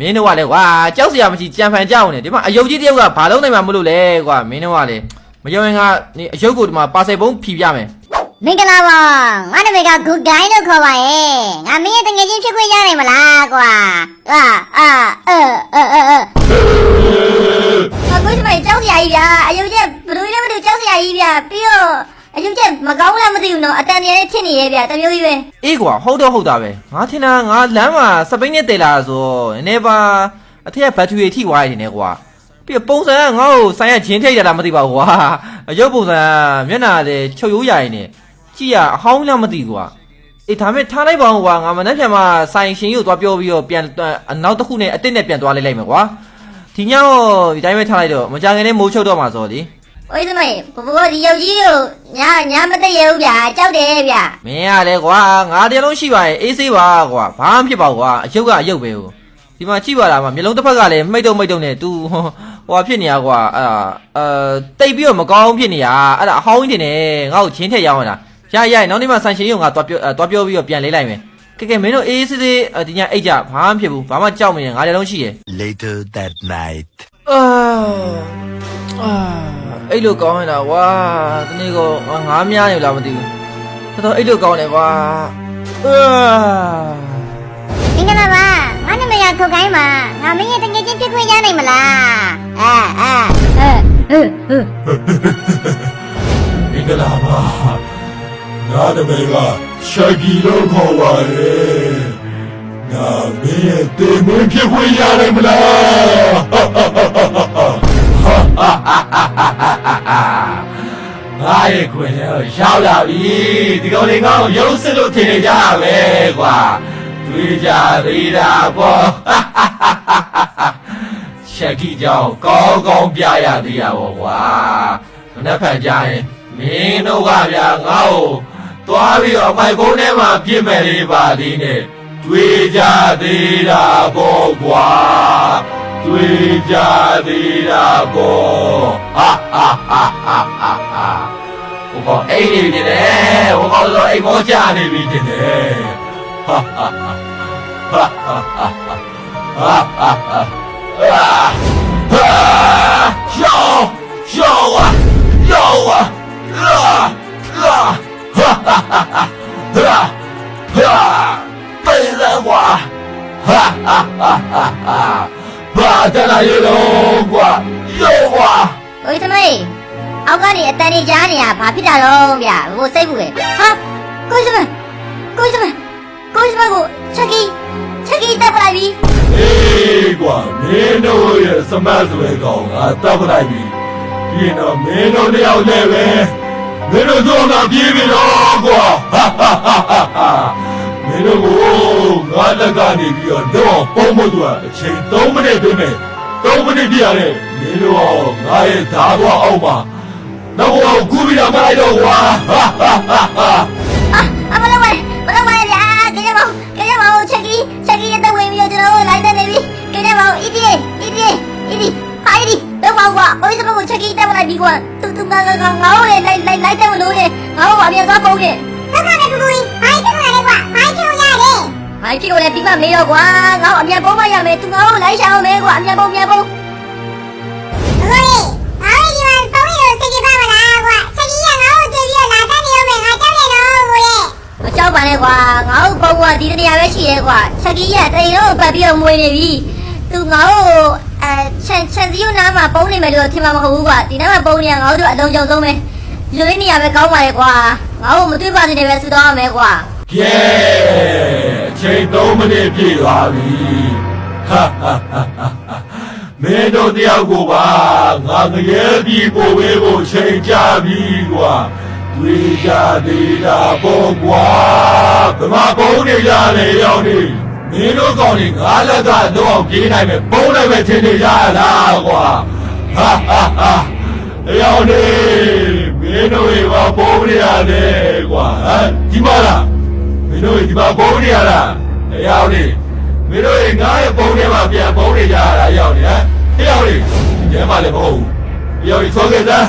မင်းတို့ကလည်းကွာကြောက်စရာမရှိကြံဖန်ကြောက်နေဒီမှာအယုတ်ကြီးတယောက်ကဘာလုံးနိုင်မှာမလို့လဲကွာမင်းတို့ကလည်းမယုံရင်ကနေအယုတ်ကိုဒီမှာပါဆယ်ပုံးဖြီပြမယ်မင်္ဂလာပါငါနာမည်ကဂူဂိုင်းလို့ခေါ်ပါရဲ့ငါမင်းရဲ့တငယ်ချင်းဖြစ်ခွင့်ရနိုင်မလားကွာအာအာအဲအဲအဲအဲအခုဒီမှာကြောက်စရာကြီးဗျာအယုတ်ချက်ဘယ်လိုလဲမသိဘူးကြောက်စရာကြီးဗျာပြီးတော့ အယုတ်ချက်မကောင်းလားမသိဘူးနော်အတန်တရနဲ့ဖြစ်နေရဲ့ဗျာတမျိုးကြီးပဲအေးကွာဟုတ်တော့ဟုတ်တာပဲငါထင်တာငါလမ်းမှာစပိန်နဲ့တည်လာဆိုနည်းနည်းပါအထက်ကဘတ်ထရီထိသွားနေတယ်ကွာပြီးတော့ပုံစံကငါ့ကိုဆိုင်ရဂျင်းထိတ်ရတာမသိပါဘူးကွာအယုတ်ပုံစံကမျက်နှာလည်းချုပ်ရိုးရရင်နေကြည့်ရအဟောင်းလည်းမသိကွာအေးဒါမဲ့ထားလိုက်ပါဦးကွာငါမနေ့ပြန်မှဆိုင်ရှင်ကိုသွားပြောပြီးတော့ပြန်နောက်တစ်ခုနဲ့အစ်စ်နဲ့ပြန်သွားလိုက်လိုက်မယ်ကွာဒီညတော့ဒီတိုင်းပဲထားလိုက်တော့မကြခင်နဲ့မိုးချုပ်တော့မှာဆိုလေ အိုးစမေဘဘဒီယုတ်ကြီးကိုညာညာမသိရဘူးဗျာကြောက်တယ်ဗျာမင်းကလည်းကွာငါတရားလုံးရှိပါရဲ့အေးဆေးပါကွာဘာမှဖြစ်ပါဘူးကွာအယုတ်ကအယုတ်ပဲဟိုဒီမှာကြည့်ပါလားမမျိုးလုံးတစ်ဖက်ကလည်းမှိတ်တုံမှိတ်တုံနဲ့ तू ဟိုဖြစ်နေရကွာအဲ့ဒါအဲတိတ်ပြီးတော့မကောင်းဖြစ်နေရအဲ့ဒါအဟောင်းကြီးတင်နေငါ့ကိုချင်းထက်ရောင်းရတာရရနောက်နေ့မှဆန်ရှင်ရုံငါသွားပြောသွားပြောပြီးတော့ပြန်လေးလိုက်မယ်ကဲကဲမင်းတို့အေးဆေးဆေးဒီညအိတ်ကြဘာမှဖြစ်ဘူးဘာမှကြောက်မနေငါတရားလုံးရှိရဲ့ Later that night. အာအာ အဲ့လိုကောင်းနေတာကွာဒီနေ့ကငါးများနေလားမသိဘူးတော်တော်အဲ့လိုကောင်းတယ်ကွာအာမင်္ဂလာပါငါနာမည်ကဂူဂိုင်းပါငါမင်းရဲ့တငယ်ချင်းဖြစ်ခွင့်ရနိုင်မလားအာအာအဲအဲမင်္ဂလာပါငါတမေကရှာကီလို့ခေါ်ပါရဲ့ငါမင်းရဲ့တေမွေးဖြစ်ခွင့်ရတယ်မလား ငါရဲ့ခွင့်လည်းရောက်လာပြီဒီကောင်လေးငါ့ကိုရုပ်စစ်လို့ထင်နေကြရပဲကွာတွေ့ကြသေးတာပေါ့ချက်ကြီးကြောင်ကောင်းကောင်းပြရသေးရပါကွာမနှက်ဖန်ကြရင်မင်းတို့ကဗျာငါ့ကိုသွားပြီးတော့မိုက်ကုန်းထဲမှာပြစ်မယ်လေးပါသေးနဲ့တွေ့ကြသေးတာပေါ့ကွာ 追着你打过，啊啊啊啊啊啊！我靠，哎你呢？我靠，我怎么这么差的命呢？哈哈，哈哈，哈哈，啊啊啊！笑笑我笑我啊啊！哈哈哈哈，啊啊！没人花，啊啊啊啊啊！ ဘာတလာရေလုံးကွာရောကွာဟိုသမီးအောက်ကနေအတန်ကြီးကြားနေတာဘာဖြစ်တာတော့ဗျာဟိုစိတ်ဘူးပဲဟာကိုစမကိုစမကိုစမကိုချက်ကြီးချက်ကြီးတက်ပလိုက်ပြီအေးကွာမင်းတို့ရဲ့စမတ်စွဲကောင်ငါတက်ပလိုက်ပြီဒီတော့မင်းတို့တယောက်နဲ့ပဲမင်းတို့တော့ငါပြေးပြီတော့ကွာဟာဟာဟာဟာမင်းတို့ကို ငါလက်ကနေပြီးတော့တော့ပုံမတူအချိန်3မိနစ်ပြင်မယ်3မိနစ်ပြရတယ်မင်းတို့ကငါရဲ့ဓာတ်တော့အောက်မှာတော့ကူပြီးတော့မလိုက်တော့ကွာဟာဟာဟာဟာအာအမလုံးဝမလုံးဝဗျာကြည့်ရမောင်ကြည့်ရမောင်ချက်ကြီးချက်ကြီးတက်ဝင်ပြီးတော့ကျွန်တော်တို့လိုက်တဲ့နေပြီကြည့်ရမောင်အီဒီအီဒီအီဒီဟာအီဒီတော့ပါကွာအိုးစမေကိုချက်ကြီးတက်ပလိုက်ပြီကွာတူတူငါငါငါငါ့ကိုလည်းလိုက်လိုက်လိုက်တယ်မလို့လေငါ့ကိုအမြန်သွားပုံးနေဟုတ်ကဲ့ဘူဘူဘာဖြစ် မိုင်းကြီးကိုလည်းပြီးမှမေးတော့ကွာ။ငါ့ကိုအမြန်ပုံးမရမယ်။သူငါ့ကိုလိုက်ရှာအောင်မဲကွာ။အမြန်ပုံးအမြန်ပုံးဘူဘူဘာလို့ဒီမှာပုံရစိတ်ကြပါမလားကွာချက်ကြီးကငါ့ကိုတွေ့ပြီးတော့လာတတ်နေအောင်မယ်ငါကြောက်နေတော့ဘူရဲ့။မကြောက်ပါနဲ့ကွာ။ငါ့ကိုပုံးကဒီတနေရာပဲရှိရဲကွာ။ချက်ကြီးရတိန်တော့ပတ်ပြီးတော့မွေးနေပြီ။သူငါ့ကိုအဲချန်ချန်စီယိုနားမှာပုံးနေမယ်လို့ထင်မှာမဟုတ်ဘူးကွာ။ဒီနားမှာပုံးနေရငါတို့အလုံးကြုံဆုံးပဲ။ဒီလိုလေးနေရာပဲကောင်းပါလေကွာ။ငါ့ကိုမတွေ့ပါစေနဲ့ပဲဆူတော့အောင်မဲကွာ ကဲအချိန်3မိနစ်ပြည့်သွားပြီဟာဟာဟာဟာမင်းတို့တယောက်ကိုပါငါငရဲပြီးကိုပဲကိုချိန်ကြပြီကွာတွေ့ကြသေးတာပေါ့ကွာဗမာပုံးနေကြလေရောက်နေမင်းတို့ကောင်တွေငါလက်ကတော့အောင်ပြေးနိုင်မယ်ပုံးလည်းပဲထင်နေကြလားကွာဟာဟာဟာရောက်နေမင်းတို့ရောပုံးနေရတယ်ကွာဟမ်ဒီမှာလားမ င်းတို့ဒီမှာပုံနေရလားအရောက်နေမင်းတို့ငါ့ရဲ့ပုံထဲမှာပြန်ပုံနေကြရတာအရောက်နေဟမ်အရောက်နေဒီထဲမှာလည်းမဟုတ်ဘူးအရောက်နေဆောခဲ့စမ်း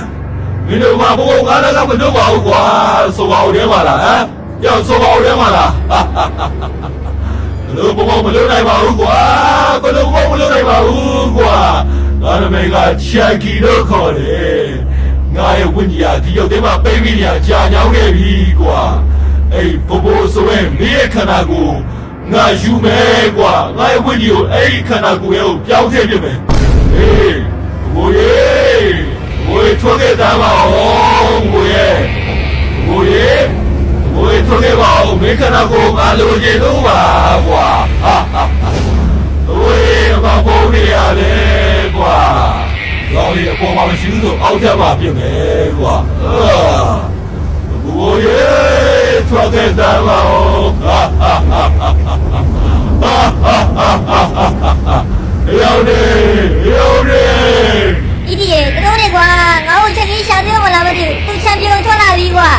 မင်းတို့မှာဘုံငါလည်းကမလုပ်ပါဘူးကွာဆိုပါဦးထဲမှာလားဟမ်ရောက်ဆိုပါဦးထဲမှာလားဘလို့ဘုံမလုပ်နိုင်ပါဘူးကွာဘလို့ဘုံနာမည်ကချက်ကြီးလို့ခေါ်တယ်ငါရဲ့ဝိညာဉ်ကဒီရုပ်ထဲမှာပိတ်ပြီးညာကြာညောင်းခဲ့ပြီကွာ အဲ့ဘိုးဘိုးဆိုရင်မင်းရဲ့ခန္ဓာကိုယ်ငါယူမယ်ကွာငါရဲ့ဝိညာဉ်ကိုအဲ့ဒီခန္ဓာကိုယ်ရဲ့ကိုပြောင်းထည့်ပြမယ်ဟေးဘိုးရဲ့ဘိုးရဲ့ထွက်ခဲ့သားပါအောင်ဘိုးရဲ့ဘိုးရဲ့ဘိုးရဲ့ထွက်ခဲ့ပါအောင်မင်းခန္ဓာကိုယ်ငါလိုချင်လို့ပါကွာဟာဟာဟာဝေးမပေါ်နေရတယ်ကွာ။ကောင်းလေးအပေါ်မှာမရှိဘူးဆိုအောက်ထပ်မှာပြင်မယ်ကွာ။အာဘိုးရေ ထွက်တဲ့သားပါဦး။ဟာဟာဟာဟာဟာဟာရောင်းနေရောင်းနေဒီဒီရေတို့တွေကွာငါ့ကိုချက်ကြီးရှာပြောမလားမသိဘူးသူချန်ပီယံထွက်လာပြီကွာ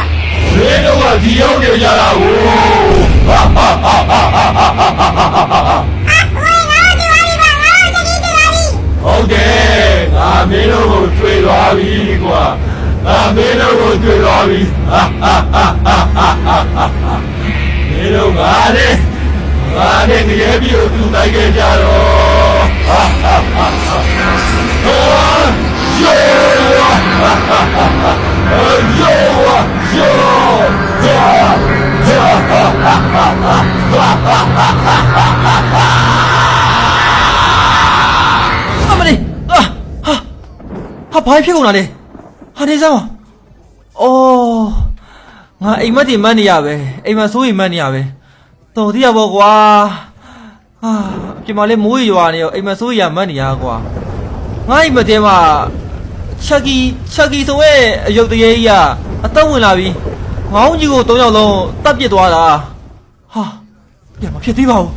မင်းတို့ကဒီရောက်နေကြတာကိုဟာဟာဟာဟာဟာဟာဟာဟုတ်တယ်ငါမင်းတို့ကိုတွေ့သွားပြီကွာငါမင်းတို့ကိုတွေ့သွားပြီဟာဟာဟာ ဟာဟာဟာမင်းတို့ငါနဲ့ငါနဲ့ကြရဲ့ပြီးတော့သူတိုက်ခဲ့ကြတော့ဟာဟာဟာဟာယောဟာဟာဟာဟာယောယော ငါအိမ်မက်တင်မတ်နေရပဲအိမ်မက်ဆိုးရင်မတ်နေရပဲတော်သေးရပေါ့ကွာဟာပြင်မလေးမိုးရွာနေရောအိမ်မက်ဆိုးရမတ်နေရကွာငါအိမ်မက်တဲမှာချက်ကြီးချက်ကြီးဆိုရဲ့အယုတ်တရေကြီးကအသက်ဝင်လာပြီငေါင်းကြီးကို၃ယောက်လုံးတတ်ပစ်သွားတာဟာပြန်မဖြစ်သေးပါဘူး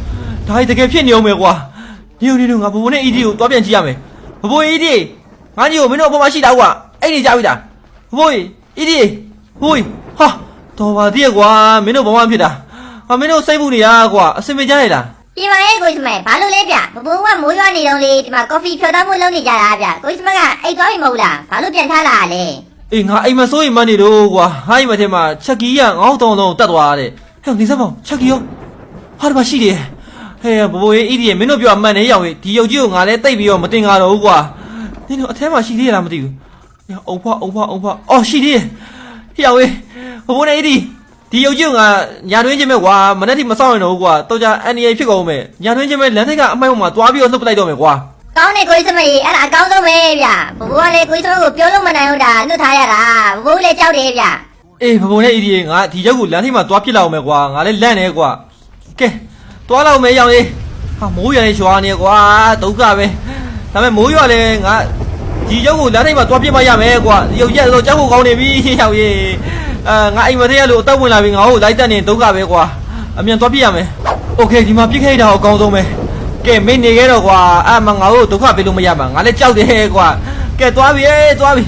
ဒါကြီးတကယ်ဖြစ်နေအောင်ပဲကွာနေနေနေငါဘဘနဲ့အီဒီကိုတွားပြန်ကြည့်ရမယ်ဘဘအီဒီငါကြီးကိုမင်းတို့အပေါ်မှာရှိတာကွာအဲ့ဒီကြားပြီလားဘဘအီဒီဟိုးဟာ တော်ပါသေးကွာမင်းတို့ဘာမှဖြစ်တာဟာမင်းတို့စိတ်မှုနေရကွာအစင်မကြရလားဒီမှာရဲ့ကိုစမဲဘာလို့လဲဗျဘဘကမိုးရွာနေတော့လေဒီမှာကော်ဖီဖြော်သားမှုလုပ်နေကြတာဗျကိုစမဲကအိတ်သွားပြီမဟုတ်လားဘာလို့ပြန်ထားလာလဲအေးငါအိမ်မစိုးရင်မနေတော့ကွာဟာအိမ်မထဲမှာချက်ကြီးကငေါ့တောင်းတောင်းတက်သွားတဲ့ဟဲ့နေစမ်းပါဦးချက်ကြီးရောဟာဒီမှာရှိတယ်ဟဲ့ဘဘရဲ့အီဒီမင်းတို့ပြောအမှန်နဲ့ရောင်ကြီးဒီရုပ်ကြီးကိုငါလည်းတိတ်ပြီးတော့မတင်ကြတော့ဘူးကွာနင်တို့အထဲမှာရှိသေးရလားမသိဘူးညအုံဖွားအုံဖွားအုံဖွားအော်ရှိသေးတယ်ဟဲ့ရောင်ကြီး ဘဘနဲ့အီဒီဒီရုပ်ကြီးကညာတွင်းချင်းပဲကွာမနေ့ထိမဆောင်ရင်တော့ကွာတော့ကြအန်ဒီအေဖြစ်ကုန်မယ်ညာတွင်းချင်းပဲလမ်းထိပ်ကအမိုက်ပေါ်မှာသွားပြီးတော့လှုပ်ပလိုက်တော့မယ်ကွာကောင်းတယ်ကိုစမဲအဲ့ဒါအကောင်းဆုံးပဲဗျဘဘကလေကိုစမဲကိုပြောလို့မနိုင်ဘူးဒါနှုတ်ထားရတာဘဘလည်းကြောက်တယ်ဗျအေးဘဘနဲ့အီဒီငါဒီရုပ်ကိုလမ်းထိပ်မှာသွားပြစ်လောက်မယ်ကွာငါလည်းလန့်နေကွာကဲသွားလောက်မယ်ရောင်လေးဟာမိုးရွာနေရွာနေကွာဒုက္ခပဲဒါပေမဲ့မိုးရွာလဲငါဒီရုပ်ကိုလမ်းထိပ်မှာသွားပြစ်မရမယ်ကွာဒီရုပ်ရက်တော့ကြောက်ဖို့ကောင်းနေပြီရောင်လေး အာငါအိမ်မထဲရလို့အသက်ဝင်လာပြီငါ့ကိုလိုက်တက်နေဒုက္ခပဲကွာအမြန်သွားပြစ်ရမယ်โอเคဒီမှာပြစ်ခဲ့တာအကောင်းဆုံးပဲ ကဲမင်းနေခဲ့တော့ကွာအဲ့မငါတို့ဒုက္ခပေးလို့မရမှာငါလည်းကြောက်တယ်ကွာကဲသွားပြီအေးသွားပြီ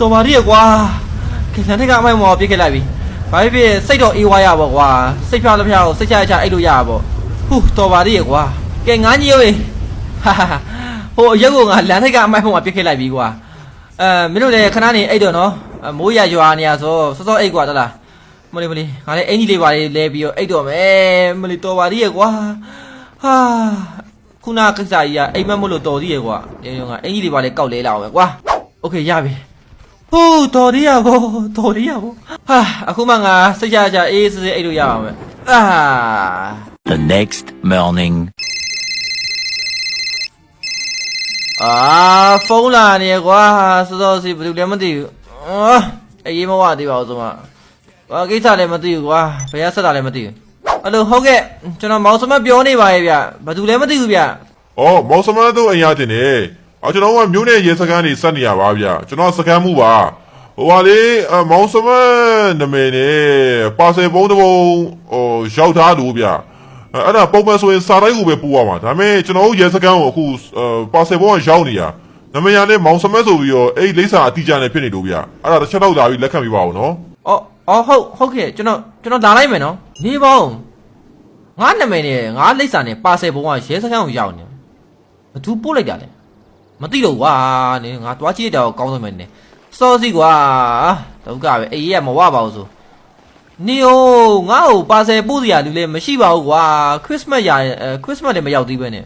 တော်ပါရဲ့ကွာကဲလမ်းထိပ်ကအမိုက်မော်ပြစ်ခဲ့လိုက်ပြီဘာဖြစ်ဖြစ်စိတ်တော့အေးဝါရပါကွာစိတ်ဖြားလို့ဖြားကိုစိတ်ချရချအိတ်လို့ရပါပေါ့ဟူတော်ပါရဲ့ကွာကဲငါကြီးရေဟာဟာဟိုအရုပ်ကငါလမ်းထိပ်ကအမိုက်မော်ပြစ်ခဲ့လိုက်ပြီကွာအဲမင်းတို့လည်းခဏနေအိတ်တော့နော် မိုးရရွာနေရဆိုစောစောအိတ်ကွာတလားမလေးမလေးငါလည်းအင်ကြီးလေးပါလေးလဲပြီးတော့အိတ်တော့မယ်မလေးတော်ပါရဲ့ကွာဟာ ခုနကိစ္စကြီးကအိမ်မက်မို့လို့တော်သေးရဲ့ကွာဒီတော့ကအင်ကြီးတွေပါလေကောက်လဲလာအောင်ပဲကွာโอเคရပြီဟိုးတော်သေးရဘောတော်သေးရဘောဟာအခုမှငါစိတ်ချချအေးစစ်စစ်အိတ်လို့ရအောင်ပဲအာ The next morning. အာဖုန်းလာနေကွာစောစောစီဘယ်သူလဲမသိဘူး အာအေးမဝသေးပါဘူးဆိုမှဘာကိစ္စလဲမသိဘူးကွာဘယ်ရဆက်တာလဲမသိဘူးအဲ့လိုဟုတ်ကဲ့ကျွန်တော်မောင်စမတ်ပြောနေပါရဲ့ဗျဘယ်သူလဲမသိဘူးဗျ။အော်မောင်စမန်းတို့အရာတင်နေ။အော်ကျွန်တော်ကမြို့နယ်ရဲစခန်းနေစက်နေရပါဗျ။ကျွန်တော်စခန်းမှုပါ။ဟိုပါလေအမောင်စမန်းနမည်နဲ့ပါဆယ်ပုံးတစ်ပုံဟိုရောက်ထားလို့ဗျ။အဲ့အဲ့ဒါပုံမှန်ဆိုရင်စာတိုင်းကိုပဲပို့ရမှာ။ဒါပေမဲ့ကျွန်တော်တို့ရဲစခန်းကိုအခုပါဆယ်ပုံးကရောက်နေရ။ နမည်ရနဲ့မောင်စမန်းဆိုပြီးတော့အဲ့ဒီလိမ့်စာအတိအကျနဲ့ဖြစ်နေလို့ဗျ။အဲ့ဒါတစ်ချက်တော့လာပြီးလက်ခံပြပါဦးနော်။အော်အော်ဟုတ်ဟုတ်ကဲ့ကျွန်တော်ကျွန်တော်လာလိုက်မယ်နော်နေပေါင်းငါနာမည်နဲ့ငါလိပ်စာနဲ့ပါဆယ်ဘုံကရဲစခန်းကိုရောက်နေဘသူပို့လိုက်တာလဲမသိတော့ကွာနေငါတွားကြည့်တာကိုကောင်းဆုံးပဲနေစောစီကွာဒုက္ခပဲအေးရမဝပါဘူးဆိုနေဟိုငါ့ကိုပါဆယ်ပို့စရာလူလည်းမရှိပါဘူးကွာခရစ်စမတ်ရအဲခရစ်စမတ်လည်းမရောက်သေးပဲနဲ့